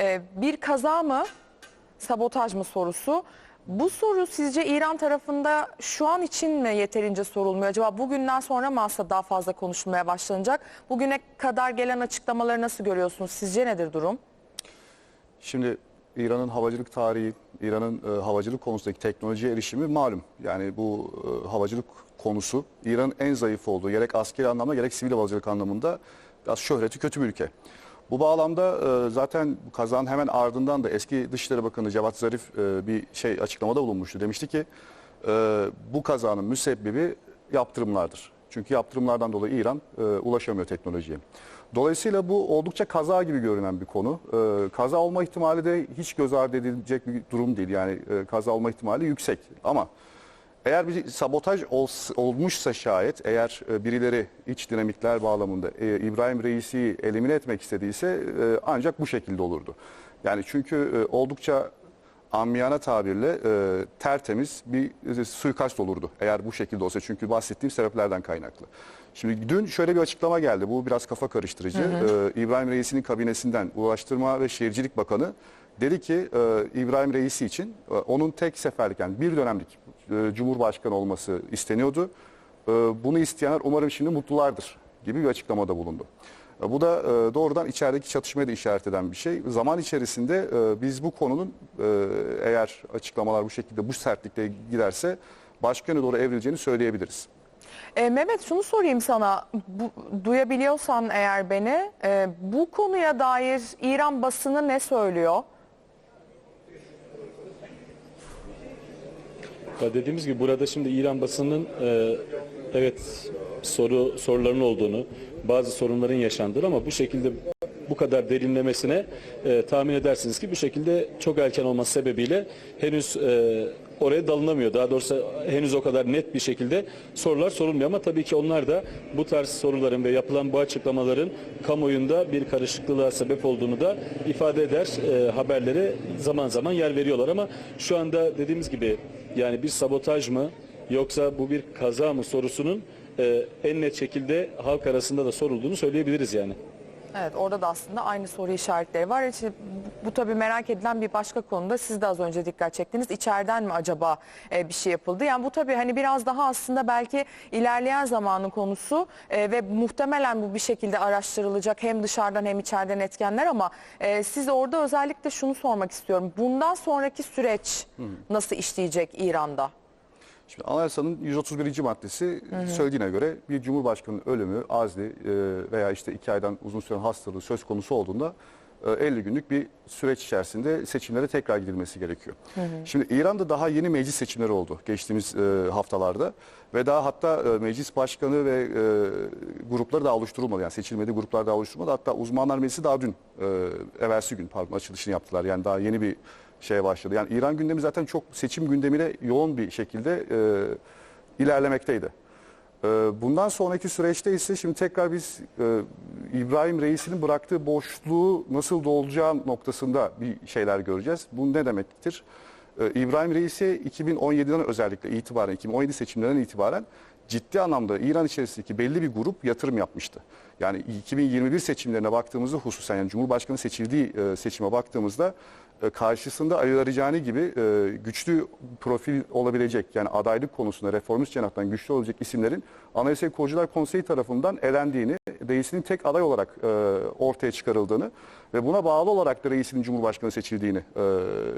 Ee, bir kaza mı, sabotaj mı sorusu. Bu soru sizce İran tarafında şu an için mi yeterince sorulmuyor? Acaba bugünden sonra mı aslında daha fazla konuşulmaya başlanacak? Bugüne kadar gelen açıklamaları nasıl görüyorsunuz? Sizce nedir durum? Şimdi İran'ın havacılık tarihi, İran'ın e, havacılık konusundaki teknolojiye erişimi malum. Yani bu e, havacılık konusu İran'ın en zayıf olduğu gerek askeri anlamda gerek sivil havacılık anlamında biraz şöhreti kötü bir ülke. Bu bağlamda e, zaten kazanın hemen ardından da eski Dışişleri Bakanı Cevat Zarif e, bir şey açıklamada bulunmuştu. Demişti ki e, bu kazanın müsebbibi yaptırımlardır. Çünkü yaptırımlardan dolayı İran e, ulaşamıyor teknolojiye. Dolayısıyla bu oldukça kaza gibi görünen bir konu. E, kaza olma ihtimali de hiç göz ardı edilecek bir durum değil. Yani e, kaza olma ihtimali yüksek. Ama eğer bir sabotaj ol- olmuşsa şayet, eğer e, birileri iç dinamikler bağlamında e, İbrahim Reis'i elimine etmek istediyse e, ancak bu şekilde olurdu. Yani çünkü e, oldukça amiyana tabirle e, tertemiz bir e, suikast olurdu eğer bu şekilde olsa. Çünkü bahsettiğim sebeplerden kaynaklı. Şimdi dün şöyle bir açıklama geldi. Bu biraz kafa karıştırıcı. E, İbrahim Reis'in kabinesinden Ulaştırma ve Şehircilik Bakanı dedi ki e, İbrahim Reisi için e, onun tek seferlik yani bir dönemlik e, Cumhurbaşkanı olması isteniyordu. E, bunu isteyenler umarım şimdi mutlulardır gibi bir açıklamada bulundu. E, Bu da e, doğrudan içerideki çatışmaya da işaret eden bir şey. Zaman içerisinde e, biz bu konunun e, eğer açıklamalar bu şekilde bu sertlikte giderse başka doğru evrileceğini söyleyebiliriz. Ee, Mehmet şunu sorayım sana. Bu, duyabiliyorsan eğer beni, e, bu konuya dair İran basını ne söylüyor? Ya dediğimiz gibi burada şimdi İran basının e, evet soru soruların olduğunu, bazı sorunların yaşandığını ama bu şekilde bu kadar derinlemesine e, tahmin edersiniz ki bu şekilde çok erken olması sebebiyle henüz e, oraya dalınamıyor. Daha doğrusu henüz o kadar net bir şekilde sorular sorulmuyor ama tabii ki onlar da bu tarz soruların ve yapılan bu açıklamaların kamuoyunda bir karışıklığa sebep olduğunu da ifade eder. E, haberlere zaman zaman yer veriyorlar ama şu anda dediğimiz gibi yani bir sabotaj mı yoksa bu bir kaza mı sorusunun e, en net şekilde halk arasında da sorulduğunu söyleyebiliriz yani. Evet orada da aslında aynı soru işaretleri var. Bu, bu tabii merak edilen bir başka konuda siz de az önce dikkat çektiniz. İçeriden mi acaba e, bir şey yapıldı? Yani bu tabii hani biraz daha aslında belki ilerleyen zamanın konusu e, ve muhtemelen bu bir şekilde araştırılacak hem dışarıdan hem içeriden etkenler ama e, siz orada özellikle şunu sormak istiyorum. Bundan sonraki süreç nasıl işleyecek İran'da? Şimdi anayasanın 131. maddesi söylediğine göre bir cumhurbaşkanının ölümü, azli e, veya işte iki aydan uzun süren hastalığı söz konusu olduğunda e, 50 günlük bir süreç içerisinde seçimlere tekrar gidilmesi gerekiyor. Şimdi İran'da daha yeni meclis seçimleri oldu geçtiğimiz e, haftalarda ve daha hatta e, meclis başkanı ve e, grupları da oluşturulmadı. Yani seçilmedi gruplar daha oluşturulmadı. Hatta uzmanlar meclisi daha dün, e, evvelsi gün pardon açılışını yaptılar. Yani daha yeni bir şeye başladı. Yani İran gündemi zaten çok seçim gündemine yoğun bir şekilde e, ilerlemekteydi. E, bundan sonraki süreçte ise şimdi tekrar biz e, İbrahim Reis'in bıraktığı boşluğu nasıl dolacağım noktasında bir şeyler göreceğiz. Bu ne demektir? E, İbrahim Reis'e 2017'den özellikle itibaren, 2017 seçimlerinden itibaren ciddi anlamda İran içerisindeki belli bir grup yatırım yapmıştı. Yani 2021 seçimlerine baktığımızda hususen yani Cumhurbaşkanı seçildiği e, seçime baktığımızda karşısında Ali Aricani gibi e, güçlü profil olabilecek yani adaylık konusunda reformist cenahtan güçlü olacak isimlerin Anayasa Korucular Konseyi tarafından elendiğini, reisinin tek aday olarak e, ortaya çıkarıldığını ve buna bağlı olarak da reisinin Cumhurbaşkanı seçildiğini e,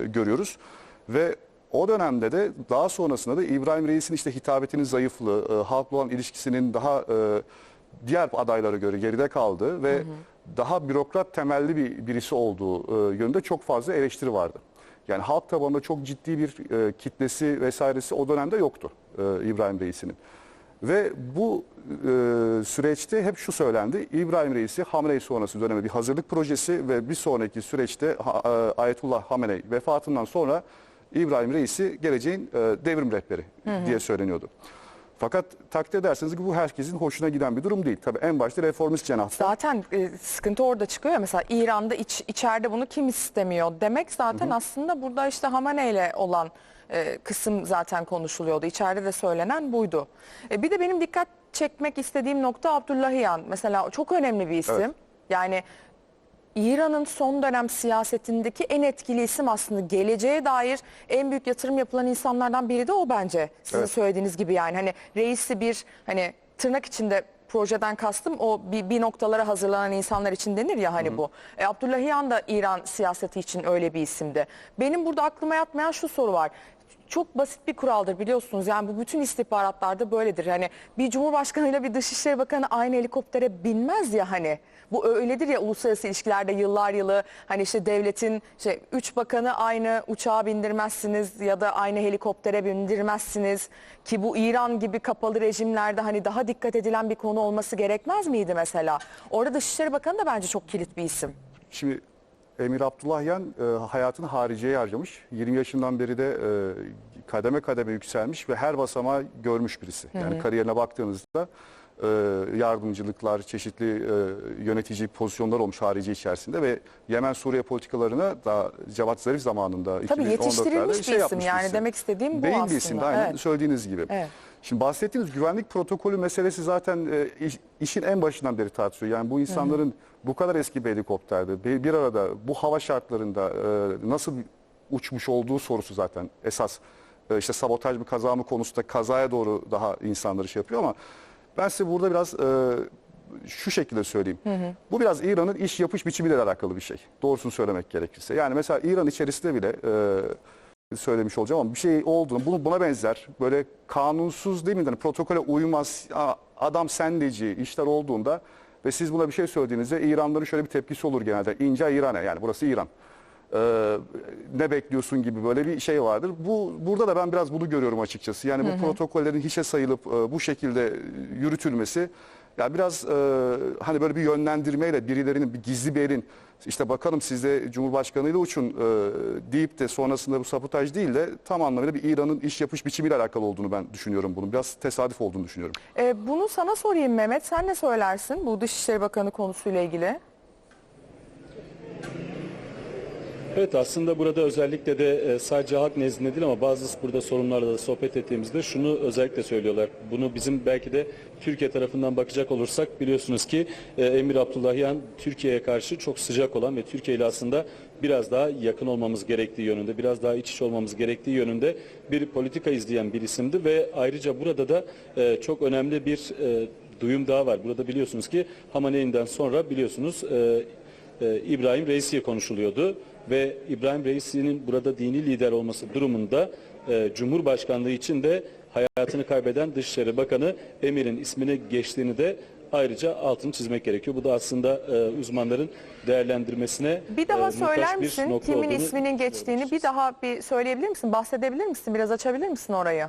görüyoruz. Ve o dönemde de daha sonrasında da İbrahim Reis'in işte hitabetinin zayıflığı, e, halkla olan ilişkisinin daha e, diğer adaylara göre geride kaldığı ve daha bürokrat temelli bir birisi olduğu e, yönünde çok fazla eleştiri vardı. Yani halk tabanında çok ciddi bir e, kitlesi vesairesi o dönemde yoktu e, İbrahim Reis'inin. Ve bu e, süreçte hep şu söylendi. İbrahim Reis'i Hamenei sonrası döneme bir hazırlık projesi ve bir sonraki süreçte ha, e, Ayetullah Hamenei vefatından sonra İbrahim Reis'i geleceğin e, devrim rehberi diye söyleniyordu. Fakat takdir ederseniz ki bu herkesin hoşuna giden bir durum değil. Tabii en başta reformist cenahta. Zaten e, sıkıntı orada çıkıyor ya mesela İran'da iç, içeride bunu kim istemiyor demek zaten aslında burada işte Hamane ile olan e, kısım zaten konuşuluyordu. İçeride de söylenen buydu. E, bir de benim dikkat çekmek istediğim nokta Abdullahiyan. Mesela çok önemli bir isim. Evet. Yani İran'ın son dönem siyasetindeki en etkili isim aslında geleceğe dair en büyük yatırım yapılan insanlardan biri de o bence. Sizin Evet. söylediğiniz gibi yani hani reisi bir hani tırnak içinde projeden kastım o bir, bir noktalara hazırlanan insanlar için denir ya hani bu. E, Abdullahian da İran siyaseti için öyle bir isimdi. Benim burada aklıma yatmayan şu soru var. Çok basit bir kuraldır biliyorsunuz. Yani bu bütün istihbaratlarda böyledir. Hani bir cumhurbaşkanıyla bir dışişleri bakanı aynı helikoptere binmez ya hani. Bu öyledir ya uluslararası ilişkilerde yıllar yılı hani işte devletin şey üç bakanı aynı uçağa bindirmezsiniz ya da aynı helikoptere bindirmezsiniz ki bu İran gibi kapalı rejimlerde hani daha dikkat edilen bir konu olması gerekmez miydi mesela? Orada Dışişleri Bakanı da bence çok kilit bir isim. Şimdi Emir Abdullahyan e, hayatını hariciyeye harcamış. 20 yaşından beri de e, kademe kademe yükselmiş ve her basamağı görmüş birisi. Yani kariyerine baktığınızda yardımcılıklar, çeşitli e, yönetici pozisyonlar olmuş harici içerisinde ve Yemen Suriye politikalarına da Cevat Zarif zamanında Tabii 2014'lerde yetiştirilmiş bir şey isim yapmış yani birisi. demek istediğim bu Beyin aslında. bir isim de aynen Evet. söylediğiniz gibi. Evet. Şimdi bahsettiğiniz güvenlik protokolü meselesi zaten e, iş- işin en başından beri tartışılıyor. Yani bu insanların bu kadar eski bir helikopterde bir, bir arada bu hava şartlarında e, nasıl uçmuş olduğu sorusu zaten esas e, işte sabotaj mı kaza mı konusunda kazaya doğru daha insanları şey yapıyor ama ben size burada biraz e, şu şekilde söyleyeyim. Bu biraz İran'ın iş yapış biçimiyle alakalı bir şey. Doğrusunu söylemek gerekirse. Yani mesela İran içerisinde bile e, söylemiş olacağım ama bir şey olduğunu bunu buna benzer böyle kanunsuz değil mi hani protokole uymaz "Aa, adam sendeci işler olduğunda ve siz buna bir şey söylediğinizde İranların şöyle bir tepkisi olur genelde ince İran'a yani burası İran Ee, ne bekliyorsun gibi böyle bir şey vardır. Bu burada da ben biraz bunu görüyorum açıkçası. Yani bu protokollerin hiçe sayılıp e, bu şekilde yürütülmesi ya biraz e, hani böyle bir yönlendirmeyle birilerinin bir gizli bir elin işte bakalım siz de Cumhurbaşkanıyla uçun e, deyip de sonrasında bu sabotaj değil de tam anlamıyla bir İran'ın iş yapış biçimiyle alakalı olduğunu ben düşünüyorum bunun. Biraz tesadüf olduğunu düşünüyorum. E, bunu sana sorayım Mehmet. Sen ne söylersin bu Dışişleri Bakanı konusuyla ilgili? Evet aslında burada özellikle de e, sadece halk nezdinde değil ama bazı burada sorunlarla da sohbet ettiğimizde şunu özellikle söylüyorlar. Bunu bizim belki de Türkiye tarafından bakacak olursak biliyorsunuz ki e, Emir Abdullahian Türkiye'ye karşı çok sıcak olan ve Türkiye ile aslında biraz daha yakın olmamız gerektiği yönünde, biraz daha iç içe olmamız gerektiği yönünde bir politika izleyen bir isimdi ve ayrıca burada da e, çok önemli bir duyum daha var. Burada biliyorsunuz ki Hamaney'inden sonra biliyorsunuz e, İbrahim Reisi'ye konuşuluyordu ve İbrahim Reisi'nin burada dini lider olması durumunda e, Cumhurbaşkanlığı için de hayatını kaybeden Dışişleri Bakanı Emir'in ismine geçtiğini de ayrıca altını çizmek gerekiyor. Bu da aslında e, uzmanların değerlendirmesine Bir daha e, söyler misin kimin isminin geçtiğini bir daha bir söyleyebilir misin? Bahsedebilir misin? Biraz açabilir misin orayı?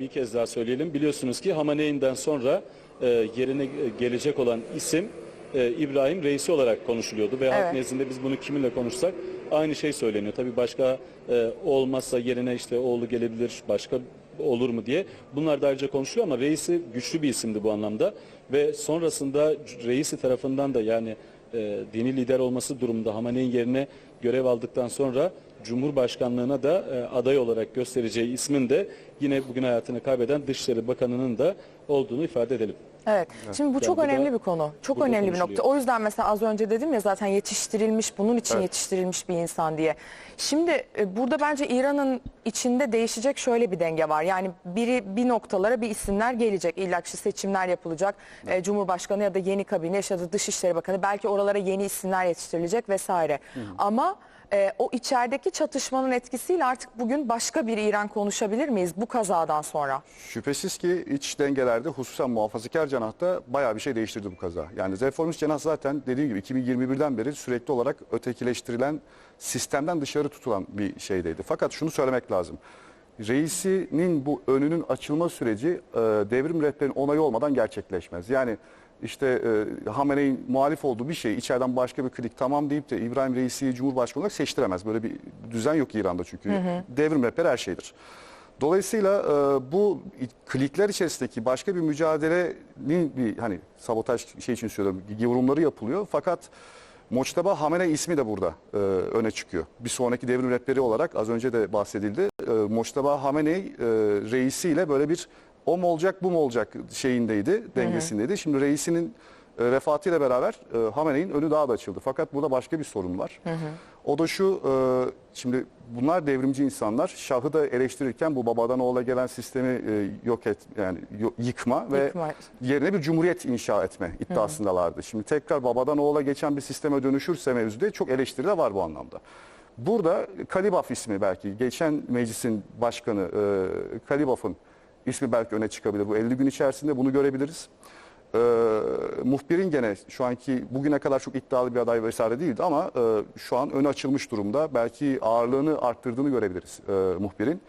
bir kez daha söyleyelim. Biliyorsunuz ki Hamaney'inden sonra e, yerine gelecek olan isim e, İbrahim Reisi olarak konuşuluyordu ve Evet. halk nezdinde biz bunu kiminle konuşsak aynı şey söyleniyor. Tabii başka e, olmazsa yerine işte oğlu gelebilir, başka olur mu diye. Bunlar da ayrıca konuşuluyor ama Reisi güçlü bir isimdi bu anlamda ve sonrasında Reisi tarafından da yani e, dini lider olması durumunda Hamaney'in yerine görev aldıktan sonra Cumhurbaşkanlığına da e, aday olarak göstereceği ismin de yine bugün hayatını kaybeden Dışişleri Bakanı'nın da olduğunu ifade edelim. Evet. Şimdi bu çok bu da önemli bir konu. Çok önemli bir nokta. konuşuluyor. O yüzden mesela az önce dedim ya zaten yetiştirilmiş, bunun için Evet. yetiştirilmiş bir insan diye. Şimdi e, burada bence İran'ın içinde değişecek şöyle bir denge var. Yani biri bir noktalara bir isimler gelecek. İlla ki seçimler yapılacak. E, Cumhurbaşkanı ya da yeni kabine ya da Dışişleri Bakanı belki oralara yeni isimler yetiştirilecek vesaire. Ama e, o içerideki çatışmanın etkisiyle artık bugün başka bir İran konuşabilir miyiz bu kazadan sonra? Şüphesiz ki iç dengelerde hususen muhafazakar cenahta bayağı bir şey değiştirdi bu kaza. Yani reformist cenah zaten dediğim gibi 2021'den beri sürekli olarak ötekileştirilen sistemden dışarı tutulan bir şeydeydi. Fakat şunu söylemek lazım. Reisinin bu önünün açılma süreci e, devrim rehberinin onayı olmadan gerçekleşmez. Yani işte e, Hamene'in muhalif olduğu bir şey içeriden başka bir klik tamam deyip de İbrahim Reisi'yi Cumhurbaşkanı olarak seçtiremez. Böyle bir düzen yok İran'da çünkü devrim rehber her şeydir. Dolayısıyla e, bu klikler içerisindeki başka bir mücadelenin bir hani sabotaj şey için söylüyorum yorumları yapılıyor. Fakat Moçtaba Hamene ismi de burada e, öne çıkıyor. Bir sonraki devrim rehberi olarak az önce de bahsedildi. E, Moçtaba Hamene e, reisiyle böyle bir o mu olacak bu mu olacak şeyindeydi, dengesindeydi. Şimdi reisinin e, vefatıyla beraber e, Hamene'nin önü daha da açıldı. Fakat burada başka bir sorun var. O da şu, e, şimdi bunlar devrimci insanlar. Şahı da eleştirirken bu babadan oğula gelen sistemi e, yok et, yani yıkma ve Yıkma. yerine bir cumhuriyet inşa etme iddiasındalardı. Şimdi tekrar babadan oğula geçen bir sisteme dönüşürse mevzude çok eleştiri de var bu anlamda. Burada Kalibaf ismi belki geçen meclisin başkanı e, Kalibaf'ın ismi belki öne çıkabilir. Bu 50 gün içerisinde bunu görebiliriz. E, muhbirin gene şu anki bugüne kadar çok iddialı bir aday vesaire değildi ama e, şu an önü açılmış durumda. Belki ağırlığını arttırdığını görebiliriz e, muhbirin.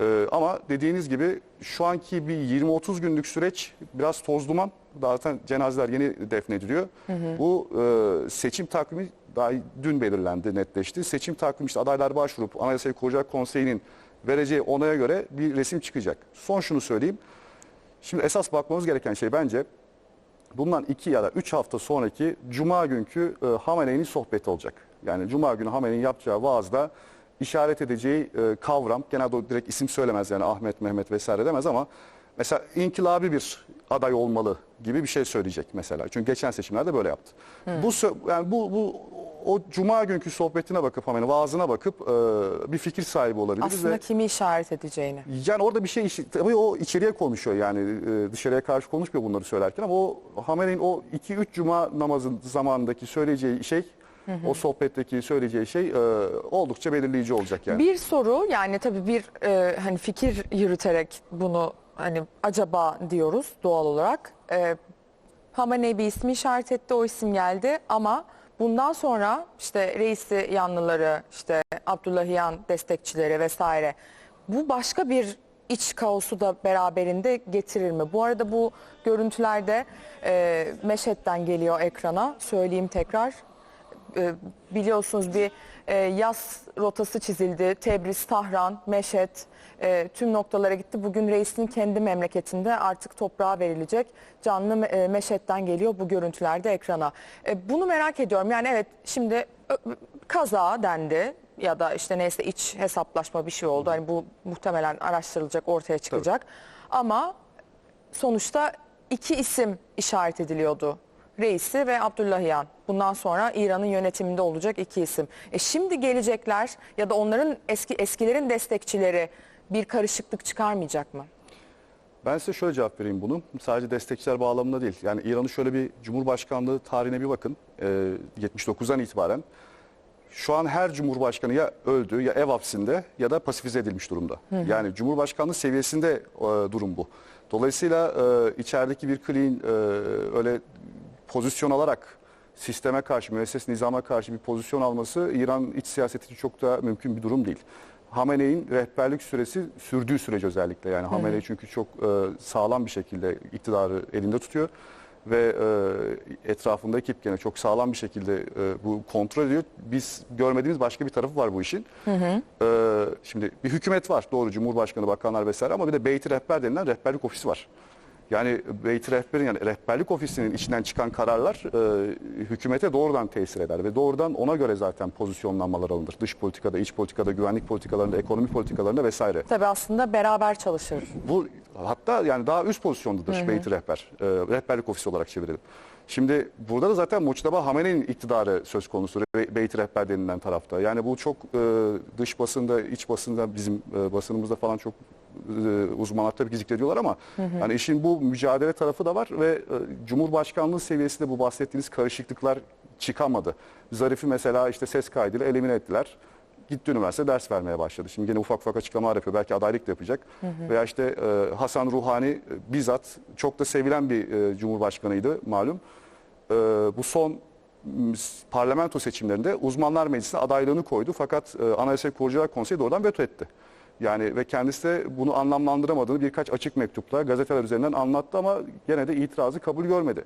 Ee, ama dediğiniz gibi şu anki bir 20-30 günlük süreç biraz toz duman. Zaten cenazeler yeni defnediliyor. Bu e, seçim takvimi daha dün belirlendi, netleşti. Seçim takvimi işte adaylar başvurup Anayasayı Koruyacak Konseyi'nin vereceği onaya göre bir resim çıkacak. Son şunu söyleyeyim. Şimdi esas bakmamız gereken şey bence bundan iki ya da üç hafta sonraki Cuma günkü e, Hamene'nin sohbeti olacak. Yani Cuma günü Hamene'nin yapacağı vaazda işaret edeceği e, kavram, genelde o direkt isim söylemez yani Ahmet, Mehmet vesaire demez ama mesela inkılabi bir aday olmalı gibi bir şey söyleyecek mesela. Çünkü geçen seçimlerde böyle yaptı. Bu sö- yani bu bu o Cuma günkü sohbetine bakıp Hamene'nin vaazına bakıp e, bir fikir sahibi olabiliriz Aslında ve kimi işaret edeceğini. yani orada bir şey tabii o içeriye konuşuyor yani e, dışarıya karşı konuşmuyor bunları söylerken ama o Hamene'nin o 2-3 cuma namazın zamanındaki söyleyeceği şey o sohbetteki söyleyeceği şey e, oldukça belirleyici olacak yani. Bir soru yani tabii bir e, hani fikir yürüterek bunu hani acaba diyoruz doğal olarak. E, Hamenei bir ismi işaret etti o isim geldi ama bundan sonra işte reisi yanlıları işte Abdullahiyan destekçileri vesaire bu başka bir iç kaosu da beraberinde getirir mi? Bu arada bu görüntülerde e, Meşet'ten geliyor ekrana söyleyeyim tekrar e, biliyorsunuz bir e, yaz rotası çizildi. Tebriz, Tahran, Meşet e, tüm noktalara gitti. Bugün reisin kendi memleketinde artık toprağa verilecek. Canlı e, Meşet'ten geliyor bu görüntülerde ekrana. E, bunu merak ediyorum. Yani evet şimdi kaza dendi ya da işte neyse iç hesaplaşma bir şey oldu. Hani bu muhtemelen araştırılacak, ortaya çıkacak. Ama sonuçta iki isim işaret ediliyordu. Reisi ve Abdullahiyan. Bundan sonra İran'ın yönetiminde olacak iki isim. E şimdi gelecekler ya da onların eski eskilerin destekçileri bir karışıklık çıkarmayacak mı? Ben size şöyle cevap vereyim bunu. Sadece destekçiler bağlamında değil. Yani İran'ın şöyle bir Cumhurbaşkanlığı tarihine bir bakın. Ee, 79'dan itibaren. Şu an her Cumhurbaşkanı ya öldü ya ev hapsinde ya da pasifize edilmiş durumda. Yani Cumhurbaşkanlığı seviyesinde e, durum bu. Dolayısıyla e, içerideki bir kliğin e, öyle pozisyon alarak sisteme karşı, müesses nizama karşı bir pozisyon alması İran iç siyaseti çok da mümkün bir durum değil. Hamene'in rehberlik süresi sürdüğü sürece özellikle yani Hamenei çünkü çok e, sağlam bir şekilde iktidarı elinde tutuyor ve e, etrafında ekip gene çok sağlam bir şekilde e, bu kontrol ediyor. Biz görmediğimiz başka bir tarafı var bu işin. E, şimdi bir hükümet var doğru Cumhurbaşkanı, bakanlar vesaire ama bir de Beyti Rehber denilen rehberlik ofisi var. Yani Beyti Rehber'in yani rehberlik ofisinin içinden çıkan kararlar e, hükümete doğrudan tesir eder ve doğrudan ona göre zaten pozisyonlanmalar alınır. Dış politikada, iç politikada, güvenlik politikalarında, ekonomi politikalarında vesaire. Tabii aslında beraber çalışır. Bu hatta yani daha üst pozisyondadır Beyti Rehber. E, rehberlik ofisi olarak çevirelim. Şimdi burada da zaten Muçtaba Hamene'nin iktidarı söz konusu Be- Beyti Rehber denilen tarafta. Yani bu çok e, dış basında, iç basında bizim e, basınımızda falan çok uzmanlar tabii ki zikrediyorlar ama yani işin bu mücadele tarafı da var ve e, Cumhurbaşkanlığı seviyesinde bu bahsettiğiniz karışıklıklar çıkamadı. Zarif'i mesela işte ses kaydıyla elimine ettiler. Gitti üniversite ders vermeye başladı. Şimdi gene ufak ufak açıklamalar yapıyor. Belki adaylık da yapacak. Veya işte e, Hasan Ruhani e, bizzat çok da sevilen bir e, cumhurbaşkanıydı malum. E, bu son parlamento seçimlerinde uzmanlar meclisine adaylığını koydu. Fakat e, Anayasa Korucular Konseyi doğrudan veto etti. Yani ve kendisi de bunu anlamlandıramadığını birkaç açık mektupla gazeteler üzerinden anlattı ama gene de itirazı kabul görmedi.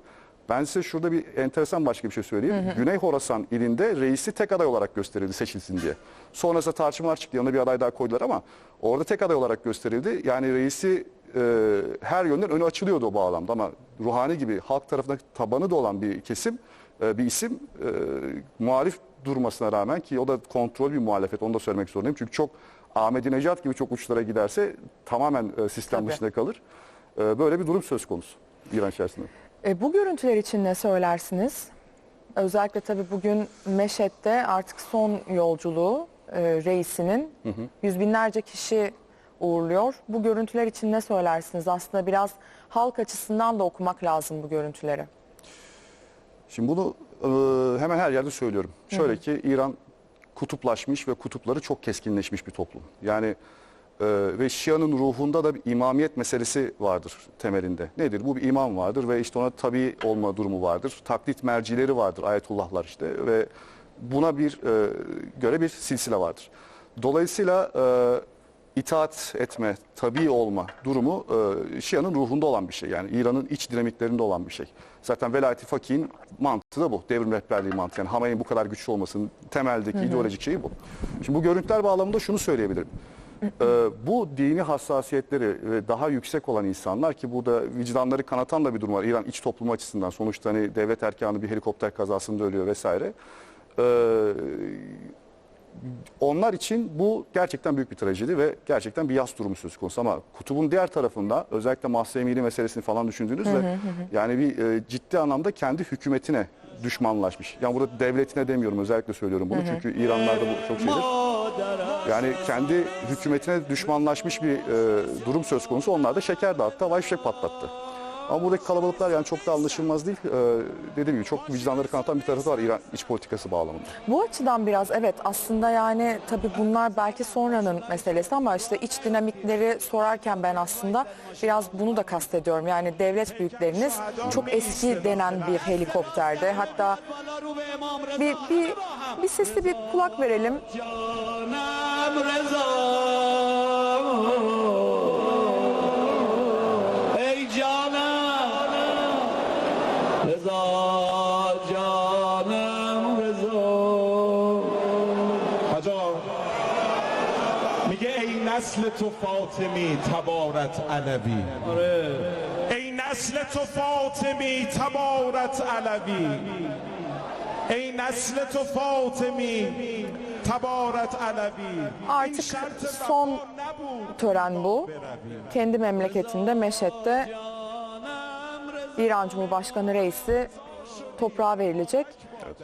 Ben size şurada bir enteresan başka bir şey söyleyeyim. Güney Horasan ilinde reisi tek aday olarak gösterildi seçilsin diye. Sonrasında tartışmalar çıktı. Yanına bir aday daha koydular ama orada tek aday olarak gösterildi. Yani reisi e, her yönden önü açılıyordu o bağlamda ama Ruhani gibi halk tarafından tabanı da olan bir kesim, e, bir isim e, muhalif durmasına rağmen ki o da kontrol bir muhalefet onu da söylemek zorundayım. Çünkü çok Ahmedinejad gibi çok uçlara giderse tamamen e, sistem Tabii. dışında kalır. E, böyle bir durum söz konusu İran içerisinde. E, bu görüntüler için ne söylersiniz? Özellikle tabii bugün Meşet'te artık son yolculuğu e, reisinin yüz binlerce kişi uğurluyor. Bu görüntüler için ne söylersiniz? Aslında biraz halk açısından da okumak lazım bu görüntüleri. Şimdi bunu e, hemen her yerde söylüyorum. Şöyle ki İran kutuplaşmış ve kutupları çok keskinleşmiş bir toplum. Yani e, ve Şia'nın ruhunda da bir imamiyet meselesi vardır temelinde. Nedir? Bu bir imam vardır ve işte ona tabi olma durumu vardır. Taklit mercileri vardır, ayetullahlar işte ve buna bir e, göre bir silsile vardır. Dolayısıyla e, itaat etme, tabi olma durumu e, Şia'nın ruhunda olan bir şey. Yani İran'ın iç dinamiklerinde olan bir şey. Zaten velayeti fakih'in mantığı da bu. Devrim rehberliği mantığı. Yani Hamene'nin bu kadar güçlü olmasının temeldeki ideolojik şeyi bu. Şimdi bu görüntüler bağlamında şunu söyleyebilirim. E, bu dini hassasiyetleri ve daha yüksek olan insanlar ki burada vicdanları kanatan da bir durum var. İran iç toplumu açısından sonuçta hani devlet erkanı bir helikopter kazasında ölüyor vesaire. E, onlar için bu gerçekten büyük bir trajedi ve gerçekten bir yas durumu söz konusu ama kutubun diğer tarafında özellikle Mahsa Emiri meselesini falan düşündüğünüzde yani bir e, ciddi anlamda kendi hükümetine düşmanlaşmış. Yani burada devletine demiyorum özellikle söylüyorum bunu çünkü İranlarda bu çok şeydir. Yani kendi hükümetine düşmanlaşmış bir e, durum söz konusu. Onlar da şeker dağıttı, havai fişek patlattı. Ama buradaki kalabalıklar yani çok da anlaşılmaz değil. Ee, dediğim gibi çok vicdanları kanatan bir tarafı var İran iç politikası bağlamında. Bu açıdan biraz evet aslında yani tabii bunlar belki sonranın meselesi ama işte iç dinamikleri sorarken ben aslında biraz bunu da kastediyorum. Yani devlet büyükleriniz çok eski denen bir helikopterde hatta bir, bir, bir sesli bir kulak verelim. تو فاطمی تبارت علوی ای نسل تو فاطمی تبارت علوی ای نسل تو فاطمی تبارت علوی این Artık شرط son وفا نبود tören bu. Kendi memleketinde Meşet'te İran Cumhurbaşkanı reisi toprağa verilecek.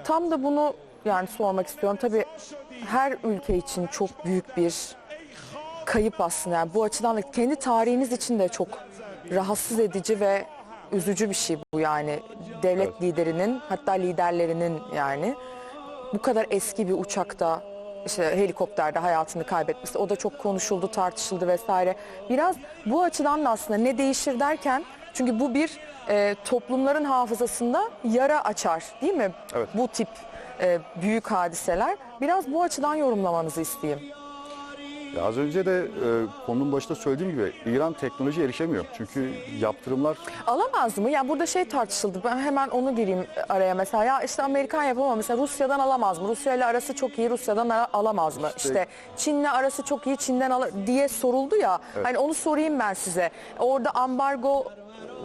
Tam da bunu yani sormak istiyorum. Tabii her ülke için çok büyük bir kayıp aslında. Yani bu açıdan da kendi tarihiniz için de çok rahatsız edici ve üzücü bir şey bu yani. Devlet liderinin hatta liderlerinin yani bu kadar eski bir uçakta işte helikopterde hayatını kaybetmesi o da çok konuşuldu tartışıldı vesaire. Biraz bu açıdan da aslında ne değişir derken çünkü bu bir e, toplumların hafızasında yara açar değil mi? Evet. Bu tip e, büyük hadiseler. Biraz bu açıdan yorumlamanızı isteyeyim. Ya az önce de e, konunun başında söylediğim gibi İran teknoloji erişemiyor. Çünkü yaptırımlar Alamaz mı? Ya burada şey tartışıldı. Ben hemen onu gireyim araya mesela. Ya işte Amerikan yapamaz. Mesela Rusya'dan alamaz mı? Rusya ile arası çok iyi. Rusya'dan ara- alamaz mı? İşte Çin'le arası çok iyi. Çin'den al diye soruldu ya. Hani onu sorayım ben size. Orada ambargo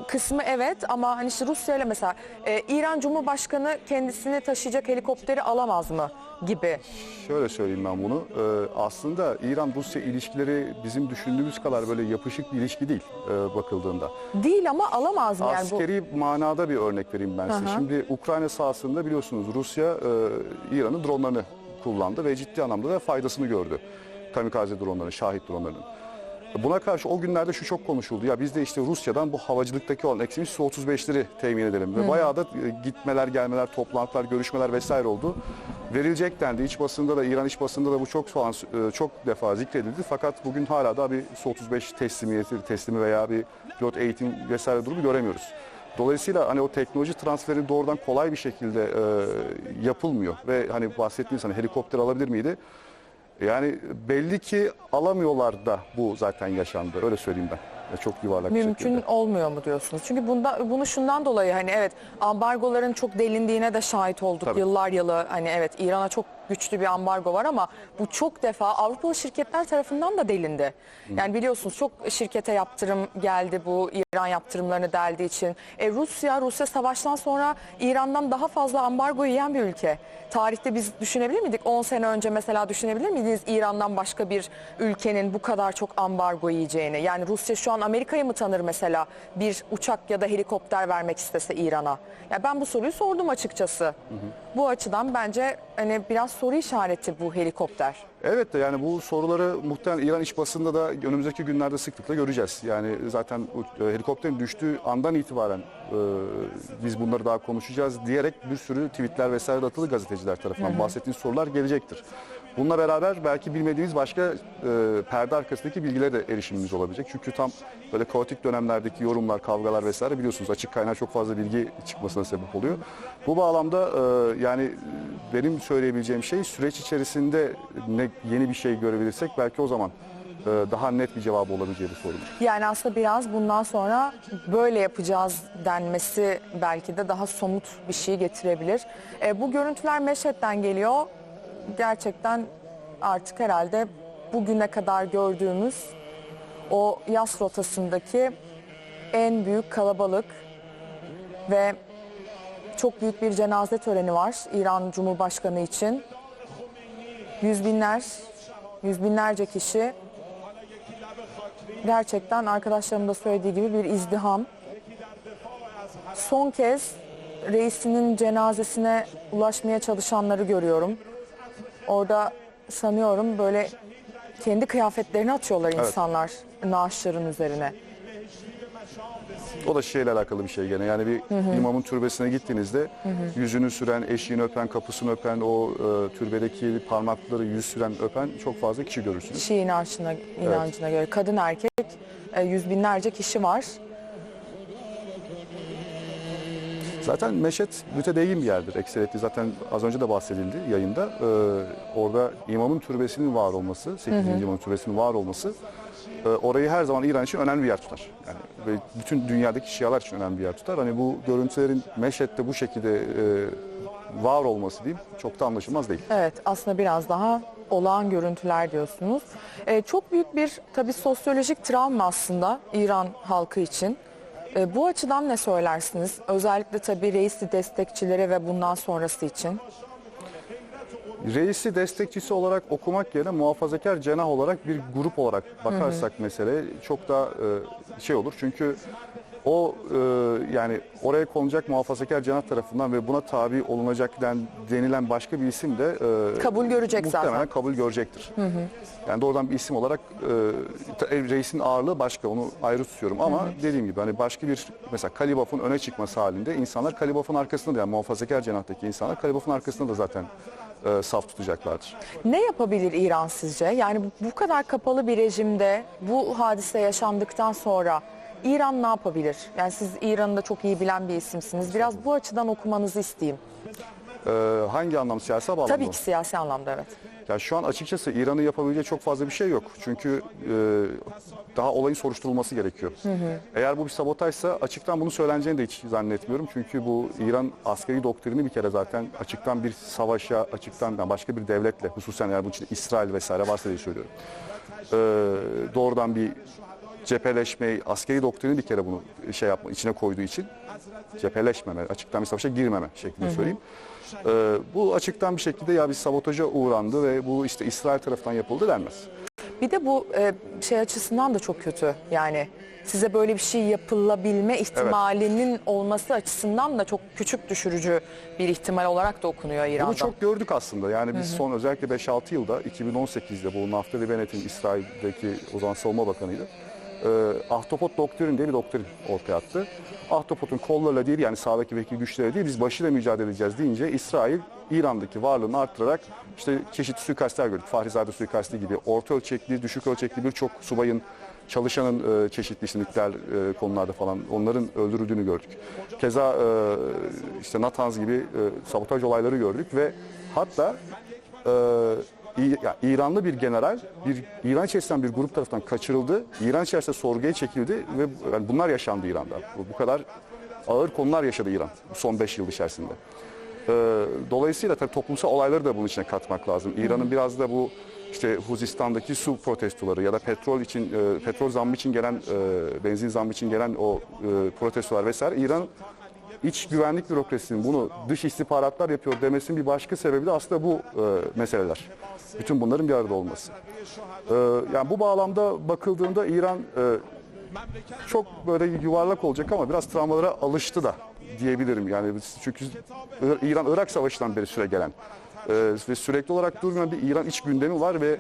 kısmı evet ama hani işte Rusya ile mesela e, İran Cumhurbaşkanı kendisini taşıyacak helikopteri alamaz mı gibi. şöyle söyleyeyim ben bunu. E, aslında İran-Rusya ilişkileri bizim düşündüğümüz kadar böyle yapışık bir ilişki değil e, bakıldığında. Değil ama alamaz mı? Yani bu... Askeri manada bir örnek vereyim ben size. Hı hı. Şimdi Ukrayna sahasında biliyorsunuz Rusya e, İran'ın dronlarını kullandı ve ciddi anlamda da faydasını gördü. Kamikaze dronlarının, şahit dronlarının. Buna karşı o günlerde şu çok konuşuldu. Ya biz de işte Rusya'dan bu havacılıktaki olan eksimiz Su-35'leri temin edelim. Ve bayağı da e, gitmeler, gelmeler, toplantılar, görüşmeler vesaire oldu. Verilecek dendi. İç basında da, İran iç basında da bu çok falan, e, çok defa zikredildi. Fakat bugün hala da bir Su-35 teslimiyeti, teslimi veya bir pilot eğitim vesaire durumu göremiyoruz. Dolayısıyla hani o teknoloji transferi doğrudan kolay bir şekilde e, yapılmıyor. Ve hani bahsettiğiniz hani helikopter alabilir miydi? Yani belli ki alamıyorlar da bu zaten yaşandı. Öyle söyleyeyim ben. Ya çok yuvarlak bir Mümkün şekilde. olmuyor mu diyorsunuz? Çünkü bunda bunu şundan dolayı hani evet ambargoların çok delindiğine de şahit olduk Tabii. yıllar yılı hani evet İran'a çok güçlü bir ambargo var ama bu çok defa Avrupalı şirketler tarafından da delindi. Yani biliyorsunuz çok şirkete yaptırım geldi bu İran yaptırımlarını deldiği için. E, Rusya, Rusya savaştan sonra İran'dan daha fazla ambargo yiyen bir ülke. Tarihte biz düşünebilir miydik? 10 sene önce mesela düşünebilir miydiniz İran'dan başka bir ülkenin bu kadar çok ambargo yiyeceğini? Yani Rusya şu an Amerika'yı mı tanır mesela bir uçak ya da helikopter vermek istese İran'a? Ya ben bu soruyu sordum açıkçası. Bu açıdan bence hani biraz soru işareti bu helikopter. Evet de yani bu soruları muhtemelen İran iç basında da önümüzdeki günlerde sıklıkla göreceğiz. Yani zaten e, helikopterin düştüğü andan itibaren e, biz bunları daha konuşacağız diyerek bir sürü tweetler vesaire de atıldı gazeteciler tarafından. Bahsettiğiniz sorular gelecektir. Bununla beraber belki bilmediğimiz başka e, perde arkasındaki bilgilere de erişimimiz olabilecek. Çünkü tam böyle kaotik dönemlerdeki yorumlar, kavgalar vesaire biliyorsunuz açık kaynağı çok fazla bilgi çıkmasına sebep oluyor. Bu bağlamda e, yani benim söyleyebileceğim şey süreç içerisinde ne yeni bir şey görebilirsek belki o zaman e, daha net bir cevabı olabileceği bir sorun. Yani aslında biraz bundan sonra böyle yapacağız denmesi belki de daha somut bir şey getirebilir. E, bu görüntüler Meşhed'den geliyor. Gerçekten artık herhalde bugüne kadar gördüğümüz o yas rotasındaki en büyük kalabalık ve çok büyük bir cenaze töreni var İran Cumhurbaşkanı için. Yüz binler, yüz binlerce kişi gerçekten arkadaşlarım da söylediği gibi bir izdiham. Son kez reisinin cenazesine ulaşmaya çalışanları görüyorum. Orada sanıyorum böyle kendi kıyafetlerini atıyorlar insanlar naaşların üzerine. O da şeyle alakalı bir şey gene. Yani bir imamın türbesine gittiğinizde yüzünü süren, eşiğini öpen, kapısını öpen, o e, türbedeki parmakları yüz süren, öpen çok fazla kişi görürsünüz. Şii inancına, inancına göre kadın erkek e, yüz binlerce kişi var. Zaten Meşet mütedeyyin bir yerdir. Ekseriyetli zaten az önce de bahsedildi yayında. Ee, orada imamın türbesinin var olması, 8. imamın türbesinin var olması e, orayı her zaman İran için önemli bir yer tutar. Yani ve bütün dünyadaki Şialar için önemli bir yer tutar. Hani bu görüntülerin Meşet'te bu şekilde e, var olması diyeyim çok da anlaşılmaz değil. Evet aslında biraz daha olağan görüntüler diyorsunuz. Ee, çok büyük bir tabii sosyolojik travma aslında İran halkı için. Ee, bu açıdan ne söylersiniz? Özellikle tabii reisi destekçileri ve bundan sonrası için. Reisi destekçisi olarak okumak yerine muhafazakar cenah olarak bir grup olarak bakarsak mesele çok daha e, şey olur. Çünkü o e, yani oraya konulacak muhafazakar cenah tarafından ve buna tabi olunacak den, denilen başka bir isim de e, Kabul görecek muhtemelen zaten. kabul görecektir. Yani doğrudan bir isim olarak e, e, reisin ağırlığı başka onu ayrı tutuyorum ama dediğim gibi hani başka bir mesela Kalibaf'ın öne çıkması halinde insanlar Kalibaf'ın arkasında da yani muhafazakar cenahtaki insanlar Kalibaf'ın arkasında da zaten e, saf tutacaklardır. Ne yapabilir İran sizce? Yani bu kadar kapalı bir rejimde bu hadise yaşandıktan sonra İran ne yapabilir? Yani siz İran'ı da çok iyi bilen bir isimsiniz. Biraz bu açıdan okumanızı isteyeyim. E, hangi anlam siyasi bağlamda? Tabii ki siyasi anlamda evet. Ya şu an açıkçası İran'ın yapabileceği çok fazla bir şey yok. Çünkü e, daha olayın soruşturulması gerekiyor. Eğer bu bir sabotajsa açıktan bunu söyleneceğini de hiç zannetmiyorum. Çünkü bu İran askeri doktrini bir kere zaten açıktan bir savaşa, açıktan yani başka bir devletle, hususen eğer bunun içinde İsrail vesaire varsa diye söylüyorum. E, doğrudan bir cepheleşmeyi, askeri doktrini bir kere bunu şey yapma, içine koyduğu için cepheleşmeme, açıktan bir savaşa girmeme şeklinde söyleyeyim. Ee, bu açıktan bir şekilde ya bir sabotaja uğrandı ve bu işte İsrail tarafından yapıldı denmez. Bir de bu e, şey açısından da çok kötü. Yani size böyle bir şey yapılabilme ihtimalinin olması açısından da çok küçük düşürücü bir ihtimal olarak da okunuyor İran'da. Bunu çok gördük aslında. Yani biz son özellikle 5-6 yılda 2018'de bu Naftali Bennett'in İsrail'deki o zaman savunma bakanıydı. Ee, Ahtapot doktrin diye bir doktrin ortaya attı. Ahtapot'un kollarıyla değil yani sağdaki vekil güçleri değil biz başıyla mücadele edeceğiz deyince İsrail İran'daki varlığını arttırarak işte çeşitli suikastler gördük. Fahrizade suikasti gibi orta ölçekli, düşük ölçekli birçok subayın çalışanın e, çeşitli işte e, konularda falan onların öldürüldüğünü gördük. Keza e, işte Natanz gibi e, sabotaj olayları gördük ve hatta e, İranlı bir general bir İran içerisinden bir grup tarafından kaçırıldı. İran içerisinde sorguya çekildi ve yani bunlar yaşandı İran'da. Bu, kadar ağır konular yaşadı İran son 5 yıl içerisinde. Ee, dolayısıyla tabii toplumsal olayları da bunun içine katmak lazım. İran'ın biraz da bu işte Huzistan'daki su protestoları ya da petrol için e, petrol zammı için gelen e, benzin zammı için gelen o e, protestolar vesaire İran iç güvenlik bürokrasisinin bunu dış istihbaratlar yapıyor demesinin bir başka sebebi de aslında bu e, meseleler. Bütün bunların bir arada olması. E, yani bu bağlamda bakıldığında İran e, çok böyle yuvarlak olacak ama biraz travmalara alıştı da diyebilirim. Yani çünkü İran Irak Savaşı'ndan beri süre gelen e, ve sürekli olarak durmayan bir İran iç gündemi var ve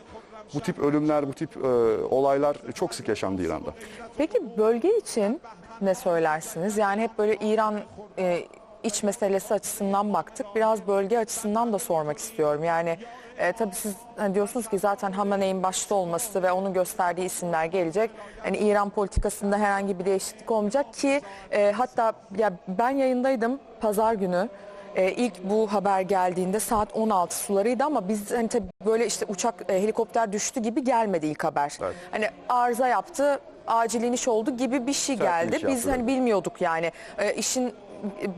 bu tip ölümler, bu tip e, olaylar çok sık yaşandı İran'da. Peki bölge için ne söylersiniz? Yani hep böyle İran e, iç meselesi açısından baktık. Biraz bölge açısından da sormak istiyorum. Yani e, tabii siz hani diyorsunuz ki zaten Hamaney'in başta olması ve onun gösterdiği isimler gelecek. Hani İran politikasında herhangi bir değişiklik olmayacak ki e, hatta ya ben yayındaydım pazar günü. E, ilk bu haber geldiğinde saat 16 sularıydı ama biz hani tabii böyle işte uçak e, helikopter düştü gibi gelmedi ilk haber. Evet. Hani arıza yaptı, acil iniş oldu gibi bir şey Sert geldi. iniş Biz yaptı, hani bilmiyorduk yani. E, işin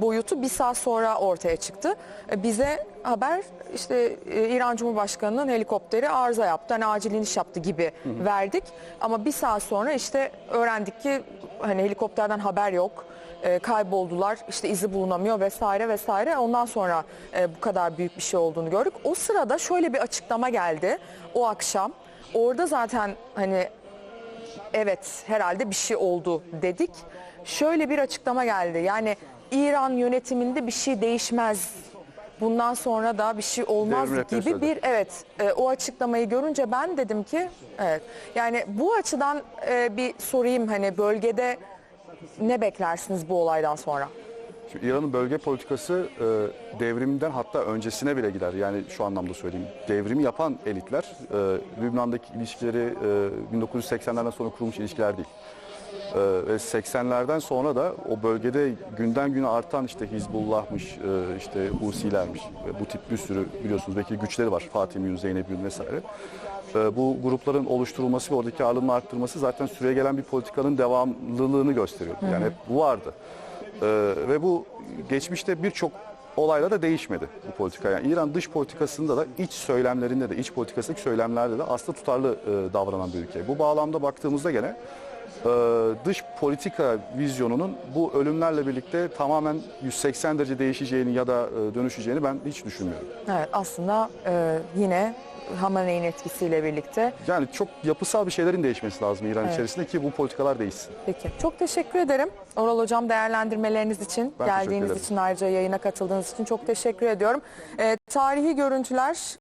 boyutu bir saat sonra ortaya çıktı. E, bize haber işte e, İran Cumhurbaşkanı'nın helikopteri arıza yaptı, hani acil iniş yaptı gibi verdik. Ama bir saat sonra işte öğrendik ki hani helikopterden haber yok. E, kayboldular, işte izi bulunamıyor vesaire vesaire. Ondan sonra e, bu kadar büyük bir şey olduğunu gördük. O sırada şöyle bir açıklama geldi o akşam. Orada zaten hani evet herhalde bir şey oldu dedik. Şöyle bir açıklama geldi. Yani İran yönetiminde bir şey değişmez. Bundan sonra da bir şey olmaz Devrim gibi söyledi. bir evet e, o açıklamayı görünce ben dedim ki evet yani bu açıdan e, bir sorayım hani bölgede ne beklersiniz bu olaydan sonra? İran'ın bölge politikası e, devrimden hatta öncesine bile gider. Yani şu anlamda söyleyeyim. Devrimi yapan elitler e, Lübnan'daki ilişkileri e, 1980'lerden sonra kurulmuş ilişkiler değil. E, ve 80'lerden sonra da o bölgede günden güne artan işte Hizbullah'mış, e, işte Husilermiş ve bu tip bir sürü biliyorsunuz belki güçleri var. Fatih Yün, Zeynep Yün vesaire. E, bu grupların oluşturulması ve oradaki ağırlığını arttırması zaten süre gelen bir politikanın devamlılığını gösteriyor. Yani hep bu vardı. Ee, ve bu geçmişte birçok olayla da değişmedi bu politika. Yani İran dış politikasında da iç söylemlerinde de iç politikasındaki söylemlerde de aslında tutarlı e, davranan bir ülke. Bu bağlamda baktığımızda gene e, dış politika vizyonunun bu ölümlerle birlikte tamamen 180 derece değişeceğini ya da e, dönüşeceğini ben hiç düşünmüyorum. Evet aslında e, yine Hamaney'in etkisiyle birlikte Yani çok yapısal bir şeylerin değişmesi lazım İran Evet. içerisinde ki bu politikalar değişsin. Peki. Çok teşekkür ederim. Oral Hocam değerlendirmeleriniz için, Ben geldiğiniz için ayrıca yayına katıldığınız için çok teşekkür ediyorum. Ee, tarihi görüntüler